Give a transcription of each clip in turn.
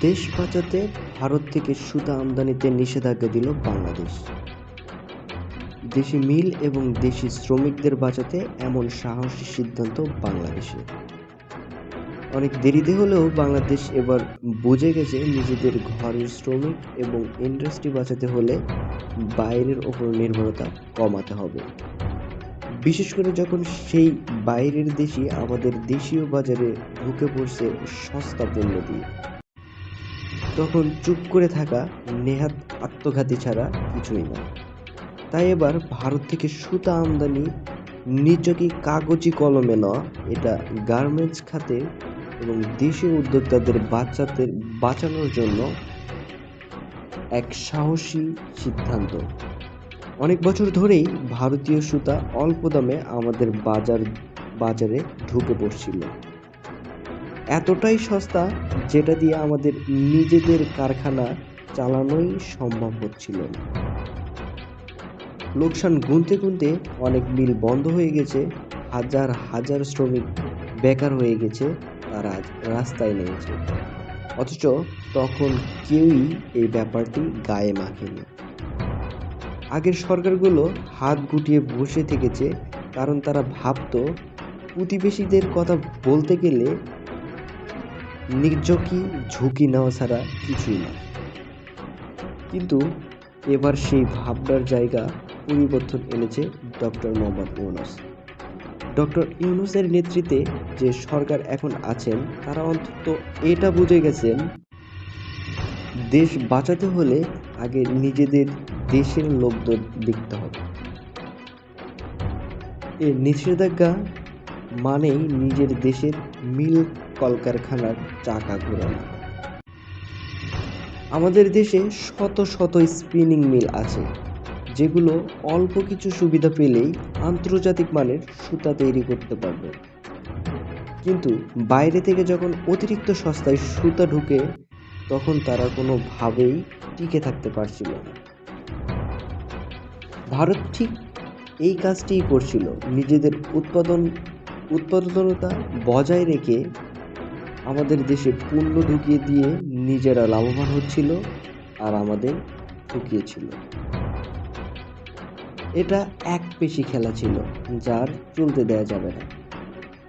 দেশ বাঁচাতে ভারত থেকে সুতা আমদানিতে নিষেধাজ্ঞা দিল বাংলাদেশ। দেশি মিল এবং দেশি শ্রমিকদের বাঁচাতে এমন সাহসী সিদ্ধান্ত বাংলাদেশে। অনেক দেরিতে হলেও বাংলাদেশ এবার বুঝে গেছে নিজেদের ঘরের শ্রমিক এবং ইন্ডাস্ট্রি বাঁচাতে হলে বাইরের ওপর নির্ভরতা কমাতে হবে। বিশেষ করে যখন সেই বাইরের দেশই আমাদের দেশীয় বাজারে ঢুকে পড়ছে সস্তা পণ্য দিয়ে। তখন চুপ করে থাকা নেহাত আত্মঘাতী ছাড়া কিছুই না। তাই এবার ভারত থেকে সুতা আমদানি, নিচকি কাগজি কলমে নেওয়া, এটা গার্মেন্টস খাতে এবং দেশীয় উদ্যোক্তাদের বাচ্চাদের বাঁচানোর জন্য এক সাহসী সিদ্ধান্ত। অনেক বছর ধরেই ভারতীয় সুতা অল্প দামে আমাদের বাজার, বাজারে ঢুকে পড়ছিল। এতটাই সস্তা যেটা দিয়ে আমাদের নিজেদের কারখানা চালানোই সম্ভব হচ্ছিল না। লোকসান গুনতে গুনতে অনেক মিল বন্ধ হয়ে গেছে, হাজার হাজার শ্রমিক বেকার হয়ে গেছে, তারা রাস্তায় নেমেছে। অথচ তখন কেউই এই ব্যাপারটি গায়ে মাখেনি। আগের সরকারগুলো হাত গুটিয়ে বসে থেকেছে, কারণ তারা ভাবতো, প্রতিবেশীদের কথা বলতে গেলে নির্ঝুঁকি ঝুঁকি নেওয়া ছাড়া কিছুই না। কিন্তু এবার সেই ভাবনার জায়গা পরিবর্তন এনেছে ডক্টর মোহাম্মদ ইউনুস। ডক্টর ইউনুসের নেতৃত্বে যে সরকার এখন আছেন, তারা অন্তত এটা বুঝে গেছেন, দেশ বাঁচাতে হলে আগে নিজেদের দেশের লোকদের দেখতে হবে। এ নিষেধাজ্ঞা মানেই নিজের দেশের মিল কলকারখানার চাকা ঘোরানো। আমাদের দেশে শত শত স্পিনিং মিল আছে, যেগুলো অল্প কিছু সুবিধা পেলেই আন্তর্জাতিক মানের সুতা তৈরি করতে পারবে। কিন্তু বাইরে থেকে যখন অতিরিক্ত সস্তায় সুতা ঢুকে, তখন তারা কোনোভাবেই টিকে থাকতে পারছিল না। ভারত ঠিক এই কাজটিই করছিল, নিজেদের উৎপাদন উৎপাদনতা বজায় রেখে আমাদের দেশে পণ্য ঢুকিয়ে দিয়ে নিজেরা লাভবান হচ্ছিল আর আমাদের ঠকিয়েছিল। এটা এক পেশি খেলা ছিল যার চলতে দেয়া যাবে না।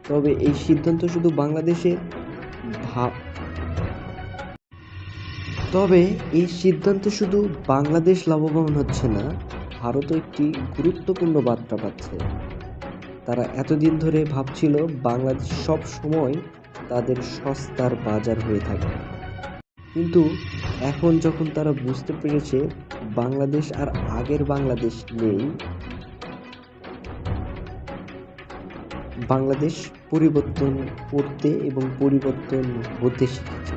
তবে এই সিদ্ধান্ত শুধু বাংলাদেশে ভাব তবে এই সিদ্ধান্ত শুধু বাংলাদেশ লাভবান হচ্ছে না, ভারতও একটি গুরুত্বপূর্ণ বার্তা পাচ্ছে। তারা এতদিন ধরে ভাবছিল বাংলাদেশ সব সময় তাদের সস্তার বাজার হয়ে থাকে। কিন্তু এখন যখন তারা বুঝতে পেরেছে বাংলাদেশ আর আগের বাংলাদেশ নেই, বাংলাদেশ পরিবর্তন করতে এবং পরিবর্তন হতে শিখেছে।